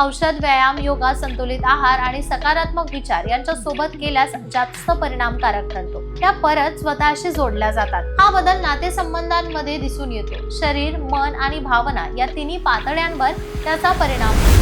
औषध व्यायाम योगा संतुलित आहार आणि सकारात्मक विचार यांच्या सोबत केल्यास जास्त परिणामकारक ठरतो. त्या परत स्वतःशी जोडल्या जातात. हा बदल नातेसंबंधांमध्ये दिसून येतो. शरीर मन आणि भावना या तिन्ही पातळ्यांवर त्याचा परिणाम होतो.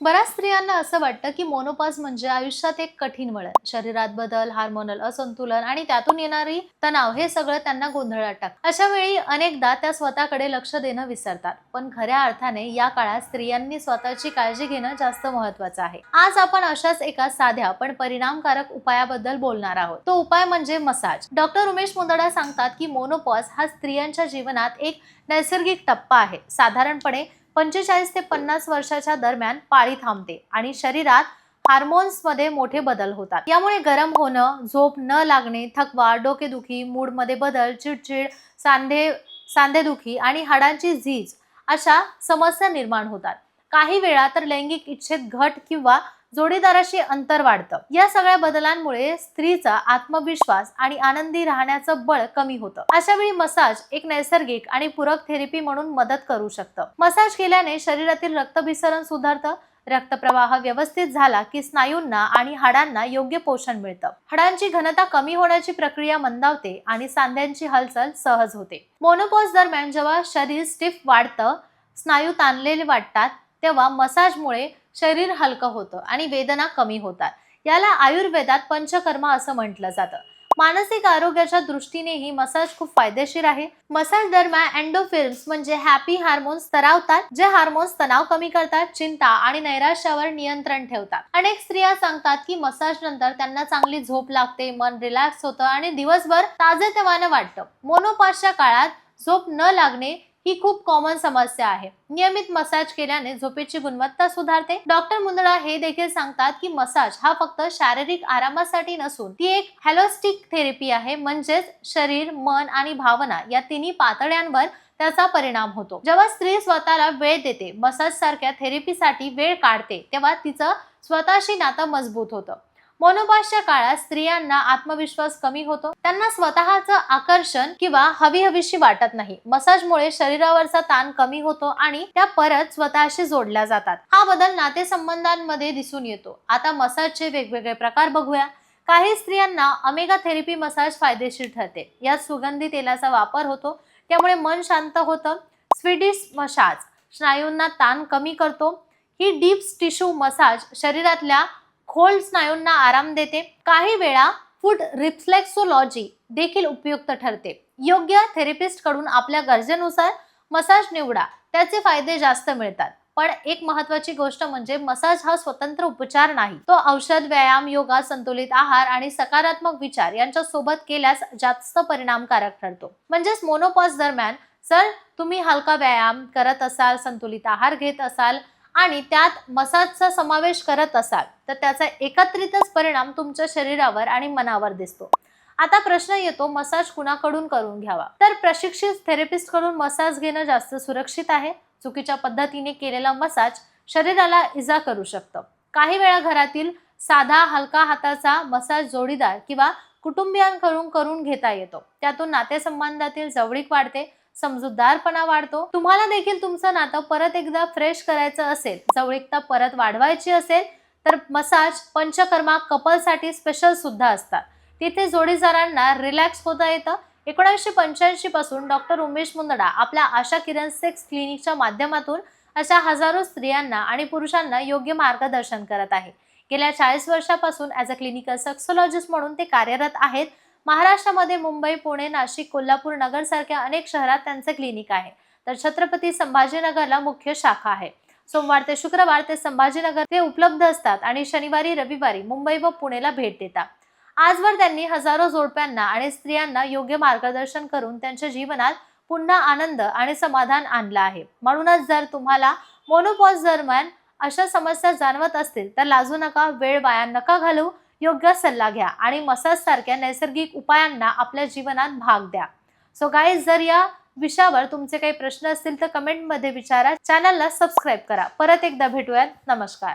बऱ्याच स्त्रियांना असं वाटतं की मोनोपॉज म्हणजे आयुष्यात एक कठीण वळण. शरीरात बदल हार्मोनल असंतुलन आणि त्यातून येणारी तणाव हे सगळं त्यांना गोंधळात टाक अशा वेळी अनेकदा त्या स्वतःकडे लक्ष देणं विसरतात. पण खऱ्या अर्थाने या काळात स्त्रियांनी स्वतःची काळजी घेणं जास्त महत्वाचं आहे. आज आपण अशाच एका साध्या पण परिणामकारक उपायाबद्दल बोलणार आहोत. तो उपाय म्हणजे मसाज. डॉक्टर उमेश मुंदडा सांगतात की मोनोपॉज हा स्त्रियांच्या जीवनात एक नैसर्गिक टप्पा आहे. साधारणपणे पंचेचाळीस ते पन्नास वर्षाच्या दरम्यान पाळी थांबते आणि शरीरात हार्मोन्समध्ये मोठे बदल होतात. यामुळे गरम होणं झोप न लागणे थकवा डोकेदुखी मूडमध्ये बदल चिडचिड सांधे सांधेदुखी आणि हाडांची झीज अशा समस्या निर्माण होतात. काही वेळा तर लैंगिक इच्छेत घट किंवा जोडीदाराशी अंतर वाढतं. या सगळ्या बदलांमुळे स्त्रीचा आत्मविश्वास आणि आनंदी राहण्याचं बळ कमी होतं. अशा वेळी मसाज एक नैसर्गिक आणि पूरक थेरपी म्हणून मदत करू शकतं. मसाज केल्याने शरीरातील रक्तभिसरण सुधारतं. रक्तप्रवाह व्यवस्थित झाला की स्नायूंना आणि हाडांना योग्य पोषण मिळतं. हाडांची घनता कमी होण्याची प्रक्रिया मंदावते आणि सांध्यांची हालचाल सहज होते. मोनोपॉज दरम्यान जेव्हा शरीर स्टिफ वाढतं स्नायू ताणलेले वाटतात तेव्हा मसाजमुळे शरीर हलकं होतं आणि वेदना कमी होतात. याला आयुर्वेदात पंचकर्मा असं म्हटलं जातं. मानसिक आरोग्याच्या दृष्टीनेही मसाज खूप फायदेशीर आहे. मसाज दरम्यान एन्डोफिल्म्स म्हणजे हॅपी हार्मोन्स स्त्रावतात जे हार्मोन्स तणाव कमी करतात चिंता आणि नैराश्यावर नियंत्रण ठेवतात. अनेक स्त्रिया सांगतात की मसाज नंतर त्यांना चांगली झोप लागते मन रिलॅक्स होतं आणि दिवसभर ताजेतवानं वाटतं. मोनोपासच्या काळात झोप न लागणे ही खूप कॉमन समस्या आहे. नियमित मसाज केल्याने झोपेची गुणवत्ता सुधारते. डॉक्टर मुंदडा हे देखील सांगतात की मसाज हा फक्त शारीरिक आरामासाठी नसून ती एक हॅलोस्टिक थेरपी आहे. म्हणजेच शरीर मन आणि भावना या तिन्ही पातळ्यांवर त्याचा परिणाम होतो. जेव्हा स्त्री स्वतःला वेळ देते मसाज सारख्या थेरपीसाठी वेळ काढते तेव्हा तिचं स्वतःशी नातं मजबूत होतं. मोनोपासच्या काळात स्त्रियांना आत्मविश्वास कमी होतो. त्यांना स्वतःचं आकर्षण किंवा हवी हवीशी वाटत नाही. मसाजमुळे शरीरावरचा ताण कमी होतो आणि त्या परत स्वतःशी जोडल्या जातात. हा बदल नातेसंबंधांमध्ये दिसून येतो. आता मसाजचे वेगवेगळे प्रकार बघूया. काही स्त्रियांना अमेगा थेरपी मसाज फायदेशीर ठरते. यात सुगंधी तेलाचा वापर होतो. त्यामुळे मन शांत होतं. स्वीडिश मसाज स्नायूंना ताण कमी करतो. ही डीप टिश्यू मसाज शरीरातल्या खोल स्नायूंना आराम देते. काही वेळा फूड रिफ्लेक्सोलॉजी देखील उपयुक्त ठरते. योग्य थेरपिस्टकडून आपल्या गरजेनुसार मसाज निवडा. त्याचे फायदे जास्त मिळतात. पण एक महत्वाची गोष्ट म्हणजे मसाज हा स्वतंत्र उपचार नाही. तो औषध व्यायाम योगा संतुलित आहार आणि सकारात्मक विचार यांच्या सोबत केल्यास जास्त परिणामकारक ठरतो. म्हणजेच मोनोपॉज दरम्यान जर तुम्ही हलका व्यायाम करत असाल संतुलित आहार घेत असाल आणि त्यात मसाजचा समावेश करत असाल तर त्याचा एकत्रितच परिणाम तुमच्या शरीरावर आणि मनावर दिसतो. आता प्रश्न येतो मसाज कुणाकडून करून घ्यावा? तर प्रशिक्षित थेरपिस्टकडून मसाज घेणं जास्त सुरक्षित आहे. चुकीच्या पद्धतीने केलेला मसाज शरीराला इजा करू शकतं. काही वेळा घरातील साधा हलका हाताचा मसाज जोडीदार किंवा कुटुंबियांकडून करून घेता येतो. त्यातून नातेसंबंधातील जवळीक वाढते. समजूतदारपणा वाढतो. तुम्हाला देखील तुमचं नातं परत एकदा फ्रेश करायचं असेल जवळिकता परत वाढवायची असेल तर मसाज पंचकर्मा कपलसाठी स्पेशल सुद्धा असतात. तिथे जोडीदारांना रिलॅक्स होता येतं. एकोणीसशे पंच्याऐंशी पासून डॉक्टर उमेश मुंदडा आपल्या आशा किरण सेक्स क्लिनिकच्या माध्यमातून अशा हजारो स्त्रियांना आणि पुरुषांना योग्य मार्गदर्शन करत आहे. गेल्या चाळीस वर्षापासून ॲज अ क्लिनिकल सेक्सोलॉजिस्ट म्हणून ते कार्यरत आहेत. महाराष्ट्रामध्ये मुंबई पुणे नाशिक कोल्हापूर नगर सारख्या अनेक शहरात त्यांचं क्लिनिक आहे. तर छत्रपती संभाजीनगरला मुख्य शाखा आहे. सोमवार ते शुक्रवार ते संभाजीनगर ते उपलब्ध असतात आणि शनिवारी रविवारी मुंबई व पुणेला भेट देतात. आजवर त्यांनी हजारो जोडप्यांना आणि स्त्रियांना योग्य मार्गदर्शन करून त्यांच्या जीवनात पुन्हा आनंद आणि समाधान आणलं आहे. म्हणूनच जर तुम्हाला मोनोपॉज दरम्यान अशा समस्या जाणवत असतील तर लाजू नका वेळ वाया नका घालू. योग्य सल्ला घ्या आणि मसाज सारख्या नैसर्गिक उपायांना आपल्या जीवनात भाग द्या. सो गाईज जर या विषयावर तुमचे काही प्रश्न असतील तर कमेंटमध्ये विचारा. चॅनलला सबस्क्राईब करा. परत एकदा भेटूयात. नमस्कार.